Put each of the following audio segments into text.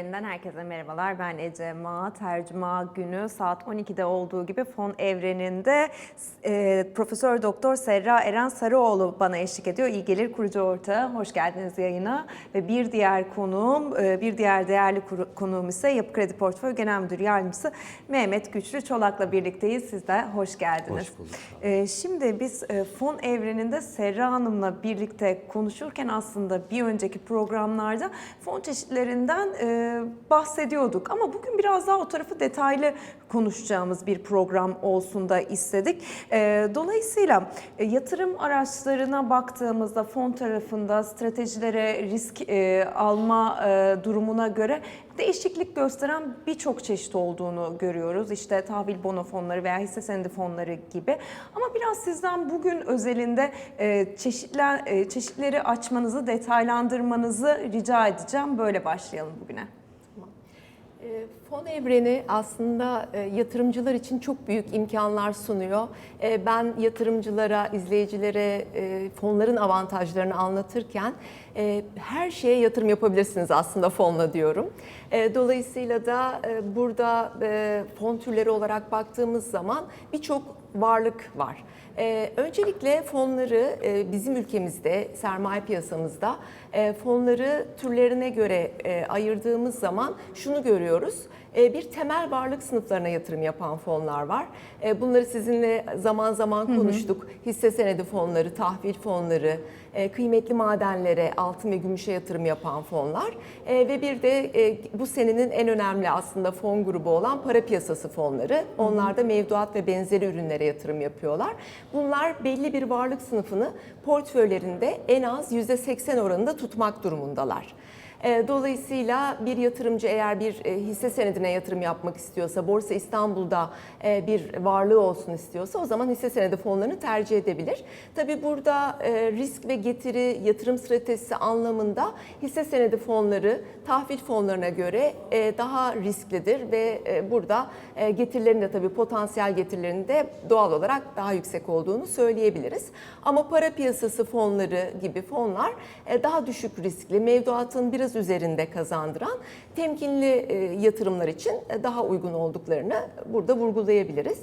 എന്ന് evreninden herkese merhabalar. Ben Ece Ma. Tercüma günü saat 12'de olduğu gibi fon evreninde e, Profesör Doktor Serra Eren Sarıoğlu bana eşlik ediyor. İyi gelir kurucu ortağı. Hoş geldiniz yayına. Ve bir diğer konuğum, e, bir diğer değerli konuğum ise Yapı Kredi Portföy Genel Müdür Yardımcısı Mehmet Güçlü Çolak'la birlikteyiz. Siz de hoş geldiniz. Hoş bulduk. Ee, Şimdi biz e, fon evreninde Serra Hanım'la birlikte konuşurken aslında bir önceki programlarda fon çeşitlerinden e, bahsediyorduk. Ama bugün biraz daha o tarafı detaylı konuşacağımız bir program olsun da istedik. E, Dolayısıyla e, yatırım araçlarına baktığımızda fon tarafında stratejilere risk e, alma e, durumuna göre değişiklik gösteren birçok çeşit olduğunu görüyoruz. İşte tahvil bono fonları veya hisse senedi fonları gibi. Ama biraz sizden bugün özelinde çeşitler, çeşitleri açmanızı, detaylandırmanızı rica edeceğim. Böyle başlayalım bugüne. E, Fon evreni aslında e, yatırımcılar için çok büyük imkanlar sunuyor. E, Ben yatırımcılara, izleyicilere e, fonların avantajlarını anlatırken e, her şeye yatırım yapabilirsiniz aslında fonla diyorum. Dolayısıyla da burada fon türleri olarak baktığımız zaman birçok varlık var. Ee, öncelikle fonları e, bizim ülkemizde, sermaye piyasamızda e, fonları türlerine göre e, ayırdığımız zaman şunu görüyoruz. E, bir temel varlık sınıflarına yatırım yapan fonlar var. E, bunları sizinle zaman zaman konuştuk. Hisse senedi fonları, tahvil fonları, e, kıymetli madenlere, altın ve gümüşe yatırım yapan fonlar E, ve bir de e, bu senenin en önemli aslında fon grubu olan para piyasası fonları. Onlar da mevduat ve benzeri ürünlere yatırım yapıyorlar. Bunlar belli bir varlık sınıfını portföylerinde en az %80 oranında tutmak durumundalar. E, Dolayısıyla bir yatırımcı eğer bir e, hisse senedine yatırım yapmak istiyorsa, Borsa İstanbul'da e, bir varlığı olsun istiyorsa o zaman hisse senedi fonlarını tercih edebilir. Tabii burada e, risk ve getiri yatırım stratejisi anlamında hisse senedi fonları tahvil fonlarına göre daha risklidir ve burada getirilerin de tabii potansiyel getirilerinin de doğal olarak daha yüksek olduğunu söyleyebiliriz. Ama para piyasası fonları gibi fonlar daha düşük riskli, mevduatın biraz üzerinde kazandıran temkinli e, yatırımlar için e, daha uygun olduklarını burada vurgulayabiliriz.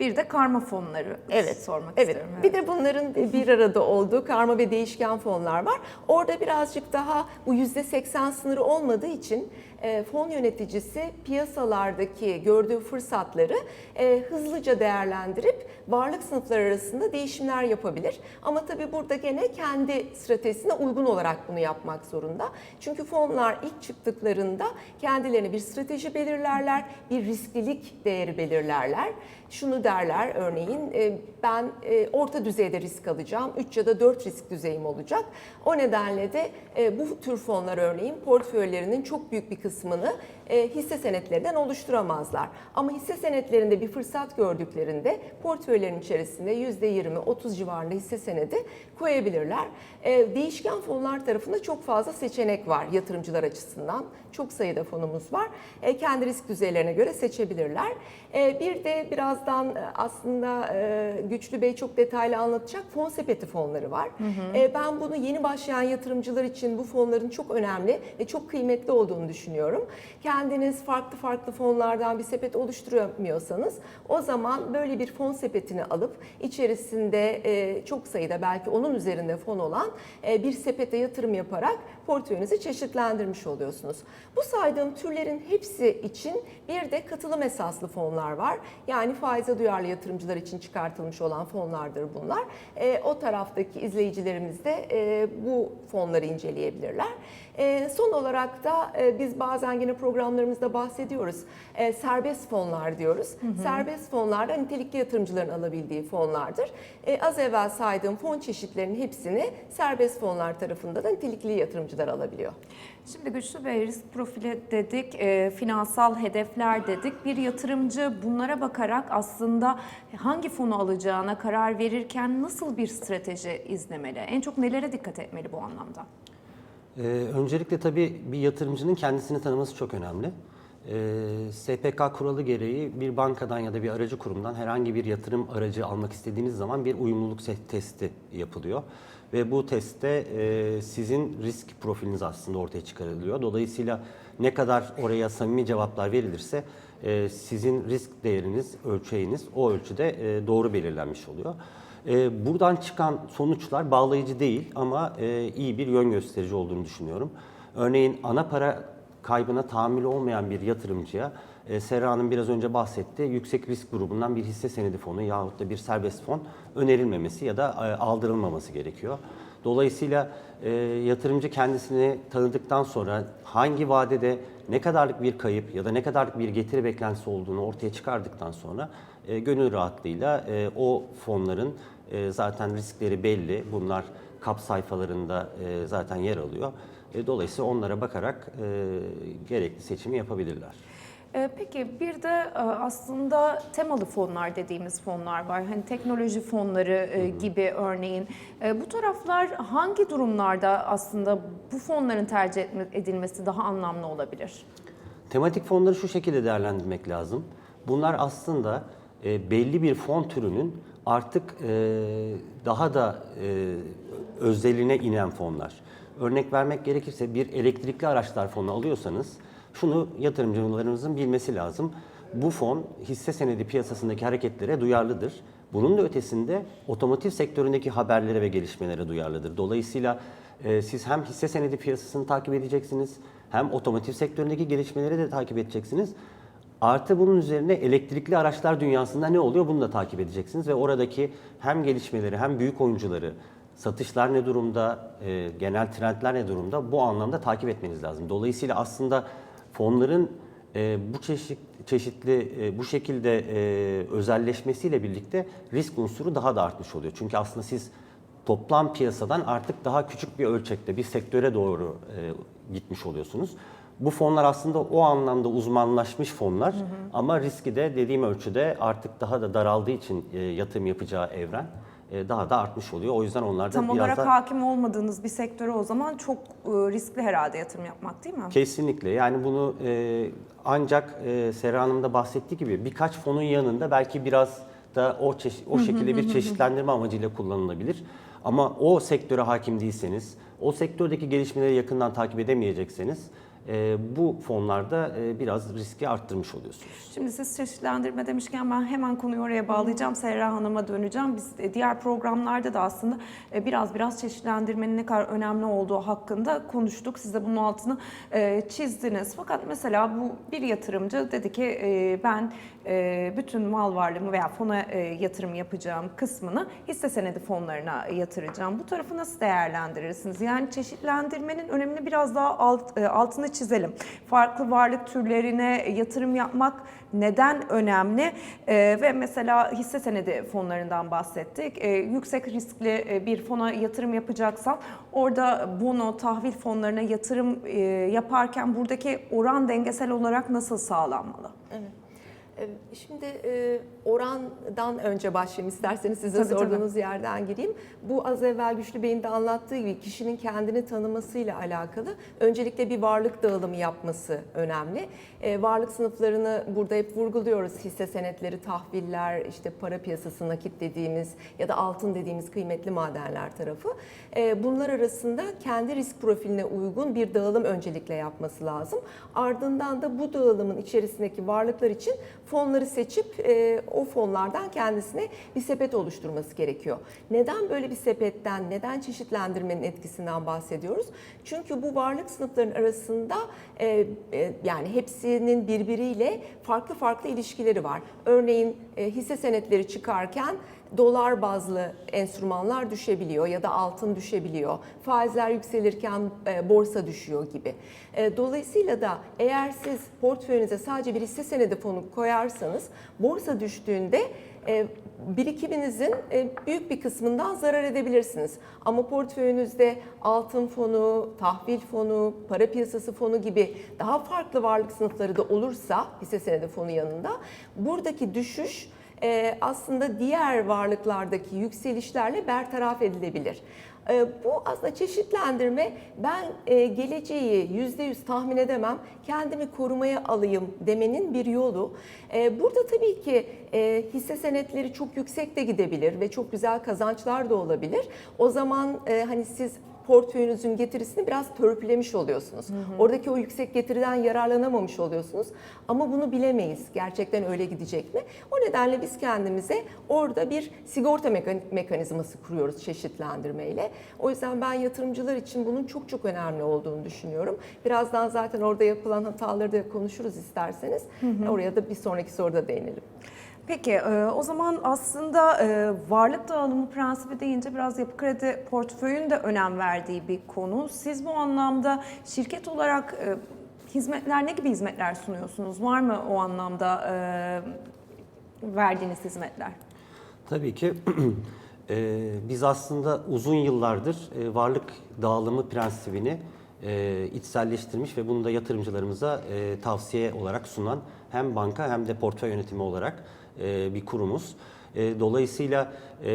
Bir de karma fonları Evet. sormak evet. istiyorum. Bir de bunların bir arada olduğu karma ve değişken fonlar var. Orada birazcık daha bu %80 sınırı olmadığı için e, fon yöneticisi piyasalardaki gördüğü fırsatları e, hızlıca değerlendirip varlık sınıfları arasında değişimler yapabilir. Ama tabii burada gene kendi stratejisine uygun olarak bunu yapmak zorunda. Çünkü fonlar ilk çıktıklarında kendilerine bir strateji belirlerler, bir risklilik değeri belirlerler. Şunu derler örneğin e, ben orta düzeyde risk alacağım, 3 ya da 4 risk düzeyim olacak. O nedenle de bu tür fonlar örneğin portföylerinin çok büyük bir kısmını e, hisse senetlerinden oluşturamazlar. Ama hisse senetlerinde bir fırsat gördüklerinde portföylerin içerisinde %20-30 civarında hisse senedi koyabilirler. E, Değişken fonlar tarafında çok fazla seçenek var yatırımcılar açısından. Çok sayıda fonumuz var. E, Kendi risk düzeylerine göre seçebilirler. E, Bir de birazdan aslında e, Güçlü Bey çok detaylı anlatacak fon sepeti fonları var. E, Ben bunu yeni başlayan yatırımcılar için bu fonların çok önemli ve çok kıymetli olduğunu düşünüyorum. Kendiniz farklı farklı fonlardan bir sepet oluşturamıyorsanız o zaman böyle bir fon sepetini alıp içerisinde e, çok sayıda belki onun üzerinde fon olan e, bir sepete yatırım yaparak portföyünüzü çeşitlendirmiş oluyorsunuz. Bu saydığım türlerin hepsi için bir de katılım esaslı fonlar var. Yani faize duyarlı yatırımcılar için çıkartılmış olan fonlardır bunlar. E, o taraftaki izleyicilerimiz de e, bu fonları inceleyebilirler. E, son olarak da e, biz bazen yine programlarımızda bahsediyoruz. E, serbest fonlar diyoruz. Serbest fonlar da nitelikli yatırımcıların alabildiği fonlardır. E, az evvel saydığım fon çeşitlerinin hepsini serbest fonlar tarafında da nitelikli yatırımcılar alabiliyor. Şimdi Güçlü Bey risk profili dedik, e, finansal hedefler dedik. Bir yatırımcı bunlara bakarak aslında hangi fonu alacağına karar verirken nasıl bir strateji izlemeli? En çok nelere dikkat etmeli bu anlamda? Ee, öncelikle tabii bir yatırımcının kendisini tanıması çok önemli. Ee, SPK kuralı gereği bir bankadan ya da bir aracı kurumdan herhangi bir yatırım aracı almak istediğiniz zaman bir uyumluluk testi yapılıyor. ve bu testte e, sizin risk profiliniz aslında ortaya çıkarılıyor. Dolayısıyla ne kadar oraya samimi cevaplar verilirse e, sizin risk değeriniz, ölçeğiniz o ölçüde e, doğru belirlenmiş oluyor. E, buradan çıkan sonuçlar bağlayıcı değil ama e, iyi bir yön gösterici olduğunu düşünüyorum. Örneğin ana para kaybına tahammülü olmayan bir yatırımcıya e, biraz önce bahsetti. Yüksek risk grubundan bir hisse senedi fonu yahut da bir serbest fon önerilmemesi ya da e, aldırılmaması gerekiyor. Dolayısıyla e, yatırımcı kendisini tanıdıktan sonra hangi vadede ne kadarlık bir kayıp ya da ne kadarlık bir getiri beklentisi olduğunu ortaya çıkardıktan sonra e, gönül rahatlığıyla e, o fonların e, zaten riskleri belli. Bunlar kap sayfalarında e, zaten yer alıyor. E, dolayısıyla onlara bakarak e, gerekli seçimi yapabilirler. Ee, Peki bir de e, aslında temalı fonlar dediğimiz fonlar var. Hani teknoloji fonları e, gibi örneğin. E, Bu taraflar hangi durumlarda aslında bu fonların tercih edilmesi daha anlamlı olabilir? Tematik fonları şu şekilde değerlendirmek lazım. Bunlar aslında e, belli bir fon türünün artık e, daha da e, özeline inen fonlar. Örnek vermek gerekirse bir elektrikli araçlar fonu alıyorsanız şunu yatırımcılarımızın bilmesi lazım. Bu fon hisse senedi piyasasındaki hareketlere duyarlıdır. Bunun da ötesinde otomotiv sektöründeki haberlere ve gelişmelere duyarlıdır. Dolayısıyla e, siz hem hisse senedi piyasasını takip edeceksiniz, hem otomotiv sektöründeki gelişmeleri de takip edeceksiniz. Artı bunun üzerine elektrikli araçlar dünyasında ne oluyor bunu da takip edeceksiniz ve oradaki hem gelişmeleri hem büyük oyuncuları, satışlar ne durumda, e, genel trendler ne durumda bu anlamda takip etmeniz lazım. Dolayısıyla aslında fonların e, bu çeşit çeşitli e, bu şekilde e, özelleşmesiyle birlikte risk unsuru daha da artmış oluyor. Çünkü aslında siz toplam piyasadan artık daha küçük bir ölçekte bir sektöre doğru e, gitmiş oluyorsunuz. Bu fonlar aslında o anlamda uzmanlaşmış fonlar ama riski de dediğim ölçüde artık daha da daraldığı için e, yatırım yapacağı evren e, daha da artmış oluyor. O yüzden onlar da Tam biraz olarak da hakim olmadığınız bir sektöre o zaman çok e, riskli herhalde yatırım yapmak değil mi? Kesinlikle. Yani bunu e, ancak e, Serra Hanım da bahsettiği gibi birkaç fonun yanında belki biraz da o çeşi- o şekilde bir çeşitlendirme amacıyla kullanılabilir. Ama o sektöre hakim değilseniz, o sektördeki gelişmeleri yakından takip edemeyecekseniz bu fonlarda e, biraz riski arttırmış oluyorsunuz. Şimdi siz çeşitlendirme demişken ben hemen konuyu oraya bağlayacağım. Serra Hanım'a döneceğim. Biz e, diğer programlarda da aslında e, biraz biraz çeşitlendirmenin ne kadar önemli olduğu hakkında konuştuk. Siz de bunun altını çizdiniz. Fakat mesela bu bir yatırımcı dedi ki ben bütün mal varlığımı veya fona yatırım yapacağım kısmını hisse senedi fonlarına yatıracağım. Bu tarafı nasıl değerlendirirsiniz? Yani çeşitlendirmenin önemini biraz daha alt, altını çizelim. Farklı varlık türlerine yatırım yapmak neden önemli? E, ve mesela hisse senedi fonlarından bahsettik. E, yüksek riskli e, bir fona yatırım yapacaksam orada bono, tahvil fonlarına yatırım e, yaparken buradaki oran dengesel olarak nasıl sağlanmalı? Evet. Ee, Şimdi e, orandan önce başlayayım isterseniz sizin Tabii, tabii. sorduğunuz yerden gireyim. Bu az evvel Güçlü Bey'in de anlattığı gibi kişinin kendini tanımasıyla alakalı öncelikle bir varlık dağılımı yapması önemli. E, Varlık sınıflarını burada hep vurguluyoruz. Hisse senetleri, tahviller, işte para piyasası nakit dediğimiz ya da altın dediğimiz kıymetli madenler tarafı. E, Bunlar arasında kendi risk profiline uygun bir dağılım öncelikle yapması lazım. Ardından da bu dağılımın içerisindeki varlıklar için fonları seçip e, o fonlardan kendisine bir sepet oluşturması gerekiyor. Neden böyle bir sepetten, neden çeşitlendirmenin etkisinden bahsediyoruz? Çünkü bu varlık sınıflarının arasında e, e, yani hepsinin birbiriyle farklı farklı ilişkileri var. Örneğin hisse senetleri çıkarken dolar bazlı enstrümanlar düşebiliyor ya da altın düşebiliyor. Faizler yükselirken e, borsa düşüyor gibi. E, dolayısıyla da eğer siz portföyünüze sadece bir hisse senedi fonu koyarsanız borsa düştüğünde e, birikiminizin e, büyük bir kısmından zarar edebilirsiniz. Ama portföyünüzde altın fonu, tahvil fonu, para piyasası fonu gibi daha farklı varlık sınıfları da olursa hisse senedi fonu yanında buradaki düşüş e, aslında diğer varlıklardaki yükselişlerle bertaraf edilebilir. E, bu aslında çeşitlendirme ben e, geleceği %100 tahmin edemem, kendimi korumaya alayım demenin bir yolu. E, burada tabii ki e, hisse senetleri çok yüksek de gidebilir ve çok güzel kazançlar da olabilir. O zaman e, hani siz portföyünüzün getirisini biraz törpülemiş oluyorsunuz. Oradaki o yüksek getiriden yararlanamamış oluyorsunuz. Ama bunu bilemeyiz. Gerçekten öyle gidecek mi? O nedenle biz kendimize orada bir sigorta mekan- mekanizması kuruyoruz çeşitlendirmeyle. O yüzden ben yatırımcılar için bunun çok çok önemli olduğunu düşünüyorum. Birazdan zaten orada yapılan hataları da konuşuruz isterseniz. Oraya da bir sonraki soruda değinelim. Peki e, o zaman aslında e, varlık dağılımı prensibi deyince biraz yapı kredi portföyün de önem verdiği bir konu. Siz bu anlamda şirket olarak e, hizmetler ne gibi hizmetler sunuyorsunuz? Var mı o anlamda verdiğiniz hizmetler? Tabii ki biz aslında uzun yıllardır varlık dağılımı prensibini e, içselleştirmiş ve bunu da yatırımcılarımıza tavsiye olarak sunan hem banka hem de portföy yönetimi olarak e, bir kurumuz. E, Dolayısıyla e,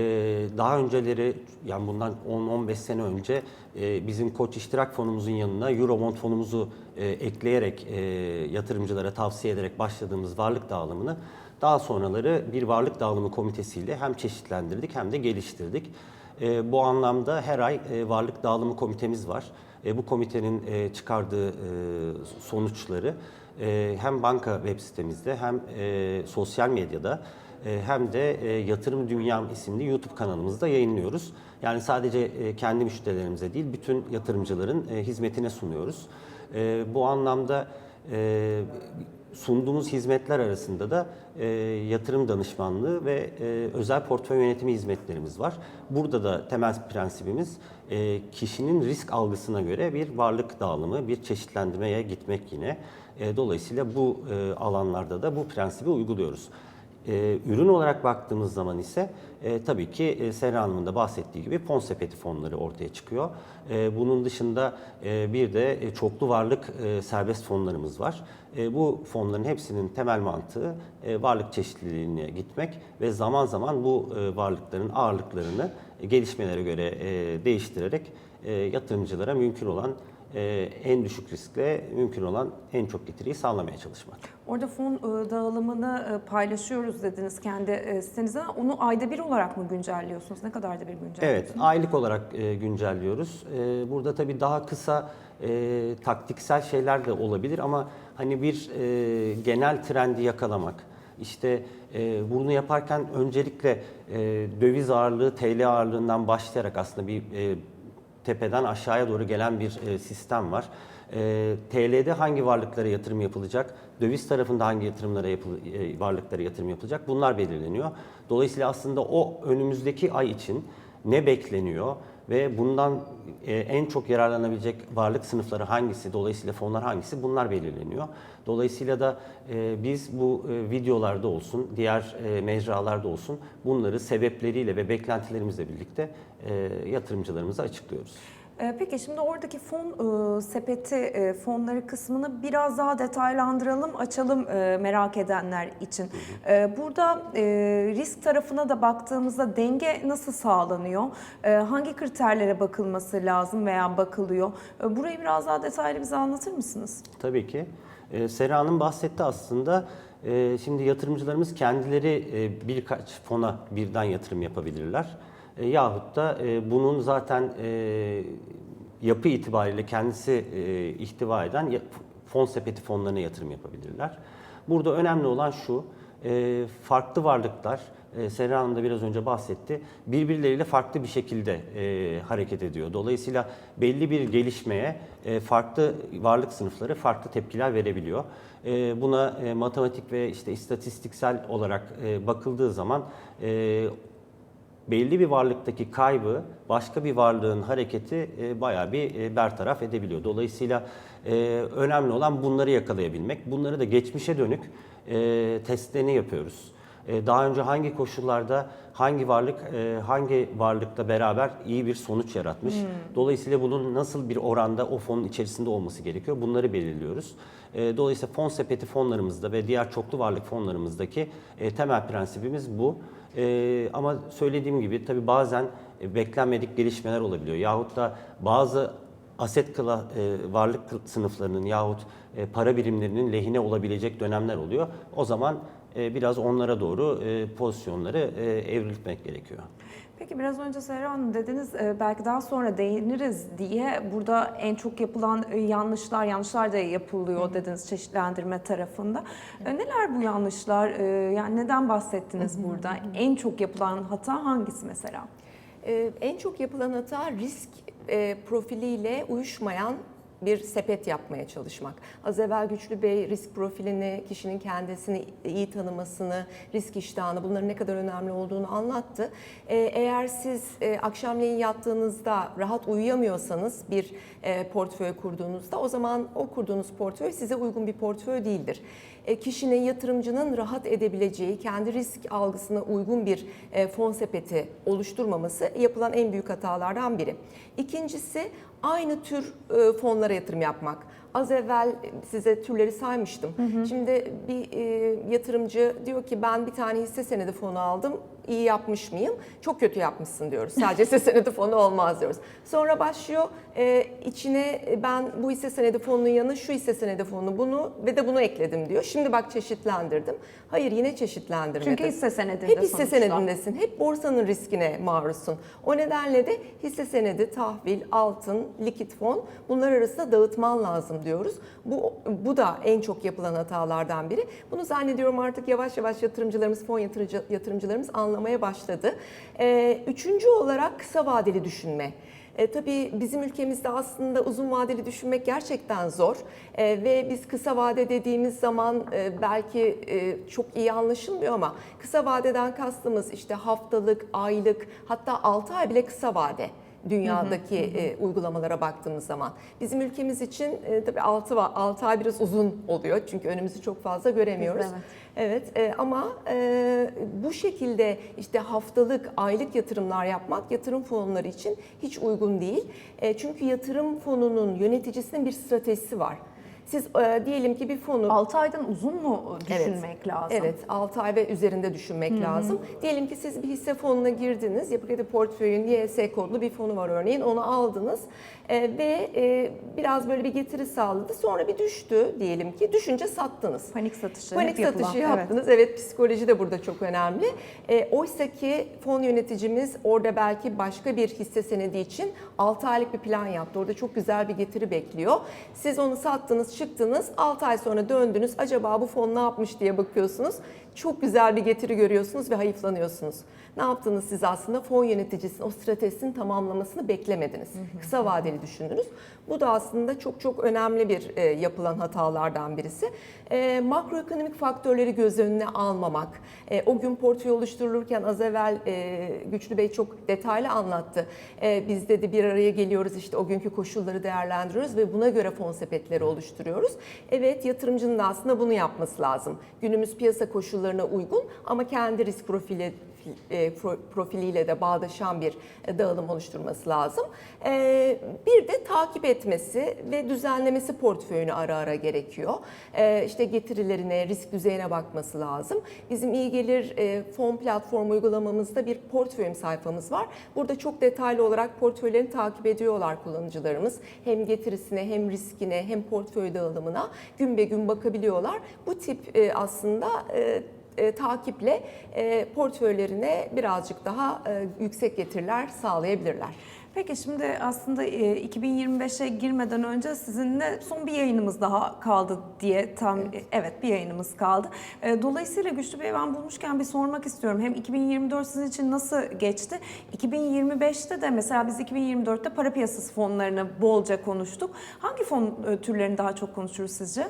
daha önceleri yani bundan 10-15 sene önce e, bizim Koç İştirak Fonumuzun yanına Eurobond fonumuzu e, ekleyerek e, yatırımcılara tavsiye ederek başladığımız varlık dağılımını daha sonraları bir varlık dağılımı komitesiyle hem çeşitlendirdik hem de geliştirdik. E, bu anlamda her ay e, varlık dağılımı komitemiz var. E, bu komitenin e, çıkardığı e, sonuçları e, hem banka web sitemizde hem e, sosyal medyada e, hem de e, Yatırım Dünyam isimli YouTube kanalımızda yayınlıyoruz. Yani sadece e, kendi müşterilerimize değil bütün yatırımcıların e, hizmetine sunuyoruz. E, Bu anlamda e, sunduğumuz hizmetler arasında da e, yatırım danışmanlığı ve e, özel portföy yönetimi hizmetlerimiz var. Burada da temel prensibimiz e, kişinin risk algısına göre bir varlık dağılımı, bir çeşitlendirmeye gitmek yine. E, dolayısıyla bu e, alanlarda da bu prensibi uyguluyoruz. E, ürün olarak baktığımız zaman ise e, tabii ki e, Serra Hanım'ın da bahsettiği gibi fon sepeti fonları ortaya çıkıyor. E, bunun dışında e, bir de e, çoklu varlık e, serbest fonlarımız var. E, bu fonların hepsinin temel mantığı e, varlık çeşitliliğine gitmek ve zaman zaman bu e, varlıkların ağırlıklarını e, gelişmelere göre e, değiştirerek e, yatırımcılara mümkün olan e, en düşük riskle mümkün olan en çok getiriyi sağlamaya çalışmak. Orada fon e, dağılımını e, paylaşıyoruz dediniz kendi e, sitenizde. Onu ayda bir olarak mı güncelliyorsunuz? Ne kadar da bir güncelliyorsunuz? Evet, aylık olarak e, güncelliyoruz. E, burada tabii daha kısa e, taktiksel şeyler de olabilir ama hani bir e, genel trendi yakalamak, işte e, bunu yaparken öncelikle e, döviz ağırlığı, TL ağırlığından başlayarak aslında bir e, tepeden aşağıya doğru gelen bir e, sistem var. E, TL'de hangi varlıklara yatırım yapılacak, döviz tarafında hangi yatırımlara yapıl- e, varlıklara yatırım yapılacak bunlar belirleniyor. Dolayısıyla aslında o önümüzdeki ay için ne bekleniyor ve bundan e, en çok yararlanabilecek varlık sınıfları hangisi, dolayısıyla fonlar hangisi bunlar belirleniyor. Dolayısıyla da e, biz bu e, videolarda olsun, diğer mecralarda olsun bunları sebepleriyle ve beklentilerimizle birlikte yatırımcılarımıza açıklıyoruz. E, Peki şimdi oradaki fon e, sepeti e, fonları kısmını biraz daha detaylandıralım, açalım e, merak edenler için. E, Burada e, risk tarafına da baktığımızda denge nasıl sağlanıyor? E, Hangi kriterlere bakılması lazım veya bakılıyor? E, Burayı biraz daha detaylı bize anlatır mısınız? Tabii ki. E, Sera Hanım bahsetti aslında. E, şimdi yatırımcılarımız kendileri e, birkaç fona birden yatırım yapabilirler. E, yahut da e, bunun zaten e, yapı itibariyle kendisi e, ihtiva eden fon sepeti fonlarına yatırım yapabilirler. Burada önemli olan şu, e, farklı varlıklar, e, Serra Hanım da biraz önce bahsetti, birbirleriyle farklı bir şekilde e, hareket ediyor. Dolayısıyla belli bir gelişmeye e, farklı varlık sınıfları farklı tepkiler verebiliyor. E, buna e, matematik ve işte istatistiksel olarak e, bakıldığı zaman e, belli bir varlıktaki kaybı başka bir varlığın hareketi e, bayağı bir e, bertaraf edebiliyor. Dolayısıyla e, önemli olan bunları yakalayabilmek. Bunları da geçmişe dönük e, testlerini yapıyoruz. E, daha önce hangi koşullarda hangi varlık e, hangi varlıkla beraber iyi bir sonuç yaratmış. Dolayısıyla bunun nasıl bir oranda o fonun içerisinde olması gerekiyor. Bunları belirliyoruz. E, dolayısıyla fon sepeti fonlarımızda ve diğer çoklu varlık fonlarımızdaki e, temel prensibimiz bu. E, ama söylediğim gibi tabii bazen e, beklenmedik gelişmeler olabiliyor. Yahut da bazı aset kla, e, varlık sınıflarının yahut e, para birimlerinin lehine olabilecek dönemler oluyor. O zaman biraz onlara doğru e, pozisyonları e, evrilmek gerekiyor. Peki biraz önce Serra Hanım dediniz e, belki daha sonra değiniriz diye burada en çok yapılan e, yanlışlar, yanlışlar da yapılıyor dediniz çeşitlendirme tarafında. E, Neler bu yanlışlar? E, Yani neden bahsettiniz burada? En çok yapılan hata hangisi mesela? Ee, en çok yapılan hata risk e, profiliyle uyuşmayan bir sepet yapmaya çalışmak. Az evvel Güçlü Bey risk profilini, kişinin kendisini iyi tanımasını, risk iştahını bunların ne kadar önemli olduğunu anlattı. Ee, eğer siz e, akşamleyin yattığınızda rahat uyuyamıyorsanız bir e, portföy kurduğunuzda o zaman o kurduğunuz portföy size uygun bir portföy değildir. E, kişinin, yatırımcının rahat edebileceği, kendi risk algısına uygun bir e, fon sepeti oluşturmaması yapılan en büyük hatalardan biri. İkincisi aynı tür e, fonlara yatırım yapmak. Az evvel size türleri saymıştım. Şimdi bir e, yatırımcı diyor ki ben bir tane hisse senedi fonu aldım. İyi yapmış mıyım? Çok kötü yapmışsın diyoruz. Sadece hisse senedi fonu olmaz diyoruz. Sonra başlıyor e, içine e, ben bu hisse senedi fonunun yanına şu hisse senedi fonu bunu ve de bunu ekledim diyor. Şimdi bak çeşitlendirdim. Hayır yine çeşitlendirmedim. Çünkü hisse senedinde Hep hisse sonuçta. senedindesin. Hep borsanın riskine maruzsun. O nedenle de hisse senedi, tahvil, altın, likit fon bunlar arasında dağıtman lazım diyoruz. Bu, bu da en çok yapılan hatalardan biri. Bunu zannediyorum artık yavaş yavaş yatırımcılarımız, fon yatırıcı, yatırımcılarımız anlamaya başladı. Ee, üçüncü olarak kısa vadeli düşünme. E, tabii bizim ülkemizde aslında uzun vadeli düşünmek gerçekten zor E, ve biz kısa vade dediğimiz zaman e, belki e, çok iyi anlaşılmıyor ama kısa vadeden kastımız işte haftalık, aylık hatta 6 ay bile kısa vade dünyadaki e, uygulamalara baktığımız zaman. Bizim ülkemiz için e, tabii 6, 6 ay biraz uzun oluyor çünkü önümüzü çok fazla göremiyoruz. Evet. Evet e, ama e, bu şekilde işte haftalık, aylık yatırımlar yapmak yatırım fonları için hiç uygun değil. E, çünkü yatırım fonunun yöneticisinin bir stratejisi var. Siz e, diyelim ki bir fonu 6 aydan uzun mu düşünmek lazım? Evet, 6 ay ve üzerinde düşünmek lazım. Diyelim ki siz bir hisse fonuna girdiniz. Yapı Kredi Portföy'ün YS kodlu bir fonu var örneğin. Onu aldınız e, ve e, biraz böyle bir getiri sağladı. Sonra bir düştü diyelim ki. Düşünce sattınız. Panik satışı Panik hep yapılan, satışı evet. yaptınız. Evet. psikoloji de burada çok önemli. E, Oysa ki fon yöneticimiz orada belki başka bir hisse senedi için 6 aylık bir plan yaptı. Orada çok güzel bir getiri bekliyor. Siz onu sattınız, çıktınız. 6 ay sonra döndünüz. Acaba bu fon ne yapmış diye bakıyorsunuz. Çok güzel bir getiri görüyorsunuz ve hayıflanıyorsunuz. Ne yaptınız siz aslında? Fon yöneticisinin o stratejisini tamamlamasını beklemediniz. Kısa vadeli düşündünüz. Bu da aslında çok çok önemli bir e, yapılan hatalardan birisi. E, makroekonomik faktörleri göz önüne almamak. E, o gün portföy oluşturulurken az evvel e, Güçlü Bey çok detaylı anlattı. E, biz dedi bir araya geliyoruz işte o günkü koşulları değerlendiriyoruz ve buna göre fon sepetleri oluşturuyoruz. Evet yatırımcının da aslında bunu yapması lazım. Günümüz piyasa koşullarına uygun ama kendi risk profili pro- profiliyle de bağdaşan bir e, dağılım oluşturması lazım. E, Bir de takip etmesi ve düzenlemesi portföyünü ara ara gerekiyor. E, İşte getirilerine, risk düzeyine bakması lazım. Bizim iyi gelir e, fon platform uygulamamızda bir portföyüm sayfamız var. Burada çok detaylı olarak portföylerini takip ediyorlar kullanıcılarımız. Hem getirisine hem riskine hem portföy dağılımına gün be gün bakabiliyorlar. Bu tip e, aslında e, e, takiple e, portföylerine birazcık daha e, yüksek getiriler sağlayabilirler. Peki şimdi aslında e, 2025'e girmeden önce sizinle son bir yayınımız daha kaldı diye tam evet, bir yayınımız kaldı. E, Dolayısıyla Güçlü Bey ben bulmuşken bir sormak istiyorum. Hem 2024 sizin için nasıl geçti? 2025'te de mesela biz 2024'te para piyasası fonlarını bolca konuştuk. Hangi fon e, türlerini daha çok konuşuruz sizce?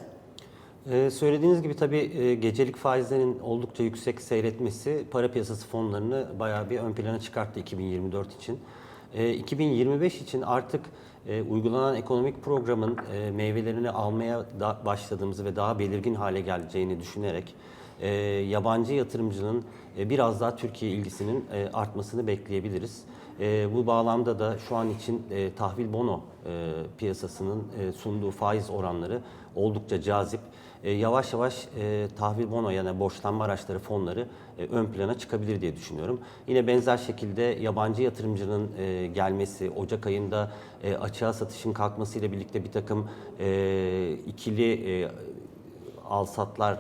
Ee, söylediğiniz gibi tabii e, gecelik faizlerin oldukça yüksek seyretmesi para piyasası fonlarını bayağı bir ön plana çıkarttı 2024 için. E, 2025 için artık e, uygulanan ekonomik programın e, meyvelerini almaya da başladığımızı ve daha belirgin hale geleceğini düşünerek e, yabancı yatırımcının e, biraz daha Türkiye ilgisinin e, artmasını bekleyebiliriz. E, bu bağlamda da şu an için e, tahvil bono e, piyasasının e, sunduğu faiz oranları oldukça cazip. E, yavaş yavaş e, tahvil bono yani borçlanma araçları fonları e, ön plana çıkabilir diye düşünüyorum. Yine benzer şekilde yabancı yatırımcının gelmesi, Ocak ayında açığa satışın kalkmasıyla birlikte bir takım ikili e, alsatlar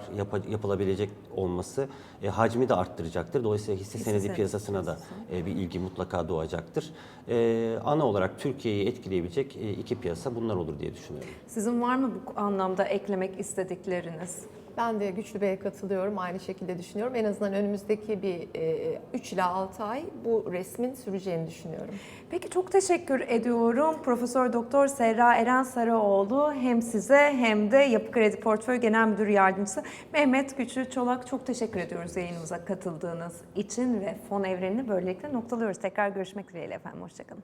yapılabilecek olması e, hacmi de arttıracaktır. Dolayısıyla hisse senedi piyasasına da e, bir ilgi mutlaka doğacaktır. E, ana olarak Türkiye'yi etkileyebilecek e, iki piyasa bunlar olur diye düşünüyorum. Sizin var mı bu anlamda eklemek istedikleriniz? Ben de Güçlü Bey'e katılıyorum. Aynı şekilde düşünüyorum. En azından önümüzdeki bir 3 ila 6 ay bu resmin süreceğini düşünüyorum. Peki çok teşekkür ediyorum. Profesör Doktor Serra Eren Sarıoğlu hem size hem de Yapı Kredi Portföy Genel Müdür Yardımcısı Mehmet Güçlü Çolak çok teşekkür ediyoruz yayınımıza katıldığınız için ve fon evrenini böylelikle noktalıyoruz. Tekrar görüşmek dileğiyle efendim. Hoşçakalın.